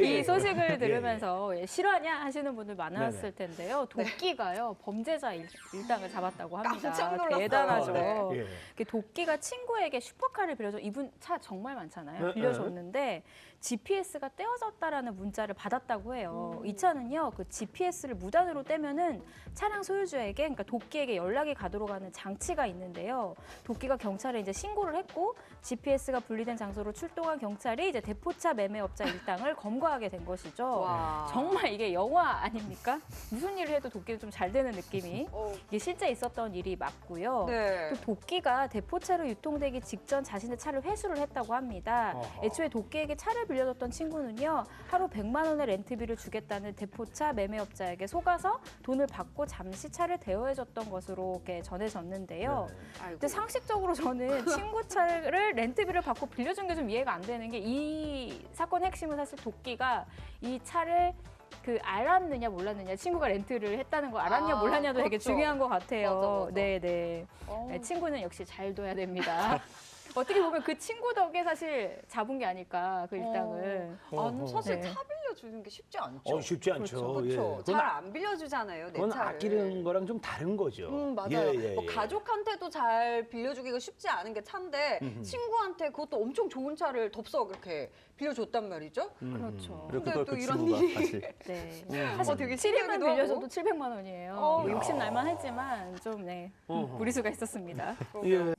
이 소식을 예, 들으면서 예, 실화냐 하시는 분들 많았을 텐데요. 도끼가요 범죄자 일, 일당을 잡았다고 합니다. 깜짝 놀랐어요. 대단하죠. 네. 예. 그 도끼가 친구에게 슈퍼카를 빌려줘 이분 차 정말 많잖아요. 네, 빌려줬는데 GPS가 떼어졌다라는 문자를 받았다고 해요. 음. 이 차는요 그 GPS를 무단으로 떼면은 차량 소유주에게 그러니까 도끼에게 연락이 가도록 하는 장치가 있는데요. 도끼가 경찰에 이제 신고를 했고 GPS가 분리된 장소로 출동한 경찰이 이제 대포차 매매업자 일당을 검거 하게 된 것이죠. 와. 정말 이게 영화 아닙니까? 무슨 일을 해도 도끼는 좀 잘 되는 느낌이. 어, 이게 실제 있었던 일이 맞고요. 네. 또 도끼가 대포차로 유통되기 직전 자신의 차를 회수를 했다고 합니다. 어허. 애초에 도끼에게 차를 빌려줬던 친구는요 하루 100만 원의 렌트비를 주겠다는 대포차 매매업자에게 속아서 돈을 받고 잠시 차를 대여해줬던 것으로 이렇게 전해졌는데요. 네. 근데 상식적으로 저는 친구 차를 렌트비를 받고 빌려준 게 좀 이해가 안 되는 게 이 사건의 핵심은 사실 도끼 가 이 차를 그 알았느냐 몰랐느냐 친구가 렌트를 했다는 걸 알았냐 아, 몰랐냐도 되게 그렇죠. 중요한 것 같아요. 맞아, 맞아. 네네. 어. 네, 친구는 역시 잘 둬야 됩니다. 어떻게 보면 그 친구 덕에 사실 잡은 게 아닐까 그 일당을. 어. 아니, 사실 네. 차 빌려주는 게 쉽지 않죠. 어, 쉽지 않죠. 그렇죠. 예. 잘 그건, 아- 안 빌려주잖아요, 내 그건 차를. 아끼는 거랑 좀 다른 거죠. 음, 맞아요. 예, 예, 뭐 예. 가족한테도 잘 빌려주기가 쉽지 않은 게 차인데 음흠. 친구한테 그것도 엄청 좋은 차를 덥석 이렇게 빌려줬단 말이죠. 음. 그렇죠. 근데 또 그 이런 일이- 다시 네. 음. 사실 어, 되게 7일만 신기하기도 빌려줘도 하고. 700만 원이에요. 어. 뭐 욕심 날만 했지만 좀 네. 무리수가 있었습니다. 예.